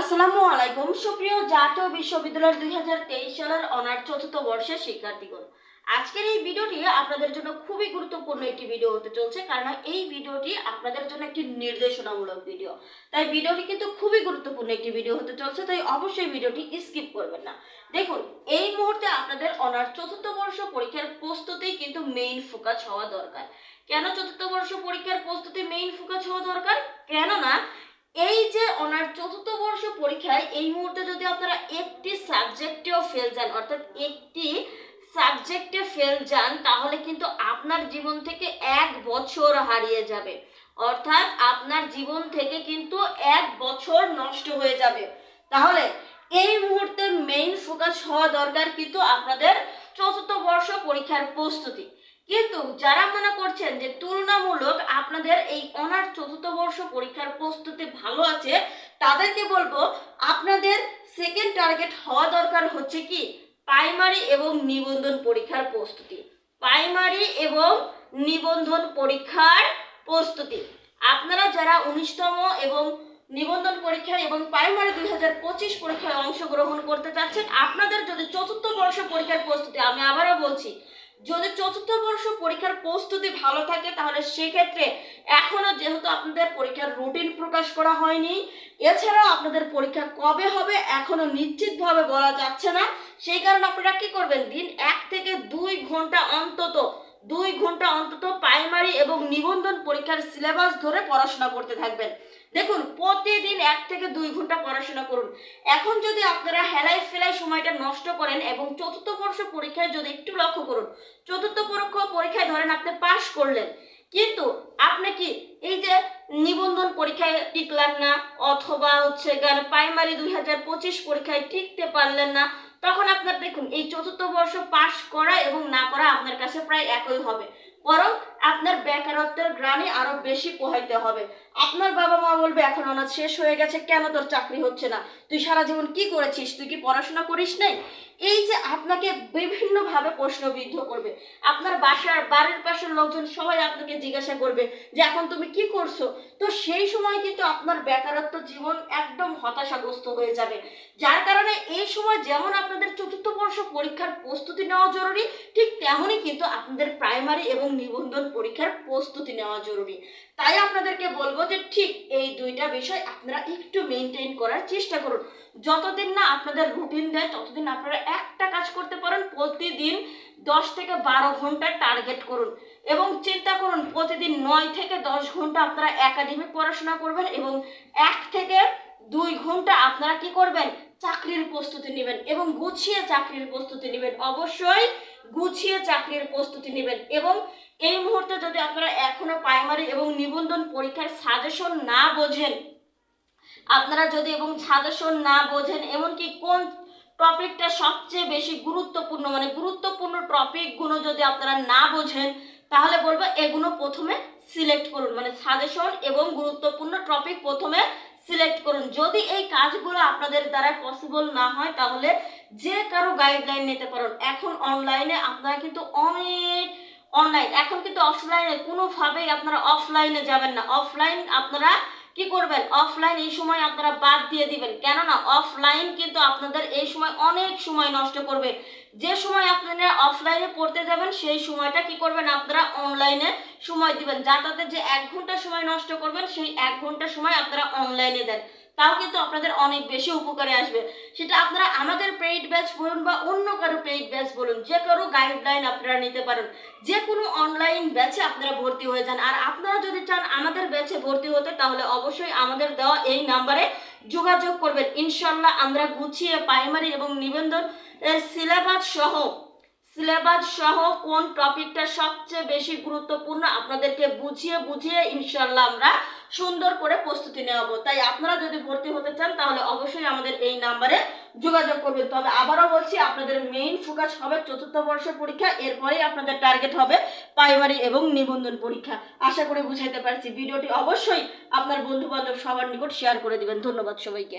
আসসালামু আলাইকুম। সুপ্রিয় জাতীয় বিশ্ববিদ্যালয়ের দুই হাজার তেইশ সালের অনার চতুর্থ বর্ষের শিক্ষার্থীগণ, আজকের এই ভিডিওটি আপনাদের জন্য খুবই গুরুত্বপূর্ণ একটি ভিডিও হতে চলছে, কারণ এই ভিডিওটি আপনাদের জন্য একটি নির্দেশনামূলক ভিডিও। তাই ভিডিওটি কিন্তু খুবই গুরুত্বপূর্ণ একটি ভিডিও হতে চলছে, তাই অবশ্যই ভিডিওটি স্কিপ করবেন না। দেখুন, এই মুহূর্তে আপনাদের অনার চতুর্থ বর্ষ পরীক্ষার প্রস্তুতি কিন্তু মেইন ফোকাস হওয়া দরকার। কেন চতুর্থ বর্ষ পরীক্ষার প্রস্তুতি মেইন ফোকাস হওয়া দরকার? কেননা এই যে অনার চতুর্থ বর্ষ পরীক্ষায় এই মুহূর্তে যদি আপনারা একটি সাবজেক্টেও ফেল যান, অর্থাৎ একটি সাবজেক্টে ফেল যান, তাহলে কিন্তু আপনার জীবন থেকে এক বছর হারিয়ে যাবে। অর্থাৎ আপনার জীবন থেকে কিন্তু এক বছর নষ্ট হয়ে যাবে। তাহলে এই মুহূর্তে মেইন ফোকাস হওয়া দরকার কিন্তু আপনাদের চতুর্থ বর্ষ পরীক্ষার প্রস্তুতি। কিন্তু যারা মনে করছেন যে তুলনামূলক আপনাদের এই অনার চতুর্থ বর্ষ পরীক্ষার প্রস্তুতি ভালো আছে, তাদেরকে বলব আপনাদের সেকেন্ড টার্গেট হওয়া দরকার হচ্ছে কি? প্রাইমারি এবং নিবন্ধন পরীক্ষার প্রস্তুতি। প্রাইমারি এবং নিবন্ধন পরীক্ষার প্রস্তুতি। আপনারা যারা উনিশতম এবং নিবন্ধন পরীক্ষা এবং প্রাইমারি দুই হাজার পঁচিশ পরীক্ষায় অংশগ্রহণ করতে চাচ্ছেন, আপনাদের যদি চতুর্থ বর্ষ পরীক্ষার প্রস্তুতি, আমি আবারও বলছি যদি চতুর্থ বর্ষ পরীক্ষার প্রস্তুতি ভালো থাকে, তাহলে সেক্ষেত্রে এখনও যেহেতু আপনাদের পরীক্ষার রুটিন প্রকাশ করা হয়নি, এছাড়াও আপনাদের পরীক্ষা কবে হবে এখনও নিশ্চিতভাবে বলা যাচ্ছে না। সেই কারণে আপনারা কী করবেন? দিন এক থেকে দুই ঘণ্টা অন্তত, দুই ঘণ্টা অন্তত প্রাইমারি এবং নিবন্ধন পরীক্ষার সিলেবাস ধরে পড়াশোনা করতে থাকবেন। দেখুন, প্রতিদিন এক থেকে দুই ঘণ্টা পড়াশোনা করুন। এখন যদি আপনারা হেলাই ফেলাই সময়টা নষ্ট করেন এবং চতুর্থ বর্ষ পরীক্ষায় যদি একটু লক্ষ্য করুন, চতুর্থ পরীক্ষ পরীক্ষায় ধরেন আপনি পাশ করলেন। কিন্তু আপনি কি এই যে নিবন্ধন পরীক্ষায় টিকলেন না অথবা হচ্ছে গান প্রাইমারি দুই হাজার পঁচিশ পরীক্ষায় টিকতে পারলেন না, তখন আপনার দেখুন, এই চতুর্থ বর্ষ পাশ করা এবং না করা আপনার কাছে প্রায় একই হবে। বরং আপনার বেকারত্বের গ্রানে আরও বেশি পোহাইতে হবে। আপনার বাবা মা বলবে, এখন অনাথ শেষ হয়ে গেছে, কেন তোর চাকরি হচ্ছে না? তুই সারা জীবন কি করেছিস? তুই কি পড়াশোনা করিস নাই? এই যে আপনাকে বিভিন্নভাবে প্রশ্নবিদ্ধ করবে। আপনার বাসার বাড়ির পাশের লোকজন সবাই আপনাকে জিজ্ঞাসা করবে যে, এখন তুমি কি করছ? তো সেই সময় কিন্তু আপনার বেকারত্ব জীবন একদম হতাশাগ্রস্ত হয়ে যাবে। যার কারণে এই সময় যেমন আপনাদের চতুর্থ বর্ষ পরীক্ষার প্রস্তুতি নেওয়া জরুরি, ঠিক তেমনই কিন্তু আপনাদের প্রাইমারি এবং নিবন্ধন পরীক্ষার প্রস্তুতি নেওয়া জরুরি। তাই আপনাদেরকে বলব যে ঠিক এই দুইটা বিষয় আপনারা একটু মেনটেন করার চেষ্টা করুন। যতদিন না আপনাদের রুটিন দেয়, ততদিন আপনারা একটা কাজ করতে পারেন, প্রতিদিন দশ থেকে বারো ঘণ্টা টার্গেট করুন। এবং চিন্তা করুন, প্রতিদিন নয় থেকে দশ ঘণ্টা আপনারা একাডেমিক পড়াশোনা করবেন এবং এক থেকে দুই ঘণ্টা আপনারা কি করবেন? চাকরির প্রস্তুতি নেবেন এবং গুছিয়ে চাকরির প্রস্তুতি নেবেন। অবশ্যই গুছিয়ে চাকরির প্রস্তুতি নেবেন এবং এই মুহূর্তে যদি আপনারা এখনও প্রাইমারি এবং নিবন্ধন পরীক্ষার সাজেশন না বোঝেন, আপনারা যদি এবং সাজেশন না বোঝেন, এমনকি কোন টপিকটা সবচেয়ে বেশি গুরুত্বপূর্ণ মানে গুরুত্বপূর্ণ টপিকগুলো যদি আপনারা না বোঝেন, তাহলে বলব এগুলো প্রথমে সিলেক্ট করুন মানে সাজেশন এবং গুরুত্বপূর্ণ টপিক প্রথমে সিলেক্ট করুন। যদি এই কাজগুলো আপনাদের দ্বারা পসিবল না হয়, তাহলে যে কারও গাইডলাইন নিতে পারেন। এখন অনলাইনে আপনারা কিন্তু অনেক অনলাইন এখন কিন্তু অফলাইনে কোনোভাবেই আপনারা অফলাইনে যাবেন না। অফলাইন আপনারা কি করবেন? অফলাইন এই সময় আপনারা বাদ দিয়ে দিবেন। কেননা অফলাইন কিন্তু আপনাদের এই সময় অনেক সময় নষ্ট করবে। যে সময় আপনারা অফলাইনে পড়তে যাবেন, সেই সময়টা কি করবেন? আপনারা অনলাইনে সময় দিবেন। যাতে যে এক ঘণ্টা সময় নষ্ট করবেন, সেই এক ঘণ্টা সময় আপনারা অনলাইনে দেন। তাও কিন্তু আপনাদের অনেক বেশি উপকারে আসবে। সেটা আপনারা আমাদের পেইড ব্যাচ বলুন বা অন্য কারও পেইড ব্যাচ বলুন, যে কারও গাইডলাইন আপনারা নিতে পারেন। যে কোনো অনলাইন ব্যাচে আপনারা ভর্তি হয়ে যান। আর আপনারা যদি চান আমাদের ব্যাচে ভর্তি হতে, তাহলে অবশ্যই আমাদের দেওয়া এই নাম্বারে যোগাযোগ করবেন। ইনশাল্লাহ আমরা গুছিয়ে প্রাইমারি এবং নিবন্ধন সিলেবাস সহ সিলেবাস সহ কোন টপিকটা সবচেয়ে বেশি গুরুত্বপূর্ণ আপনাদেরকে বুঝিয়ে বুঝিয়ে ইনশাল্লাহ আমরা সুন্দর করে প্রস্তুতি নেওয়াবো। তাই আপনারা যদি ভর্তি হতে চান, তাহলে অবশ্যই আমাদের এই নাম্বারে যোগাযোগ করবেন। তবে আবারও বলছি, আপনাদের মেইন ফোকাস হবে চতুর্থ বর্ষের পরীক্ষা, এরপরেই আপনাদের টার্গেট হবে প্রাইমারি এবং নিবন্ধন পরীক্ষা। আশা করে বুঝাইতে পারছি। ভিডিওটি অবশ্যই আপনার বন্ধু বান্ধব সবার নিকট শেয়ার করে দিবেন। ধন্যবাদ সবাইকে।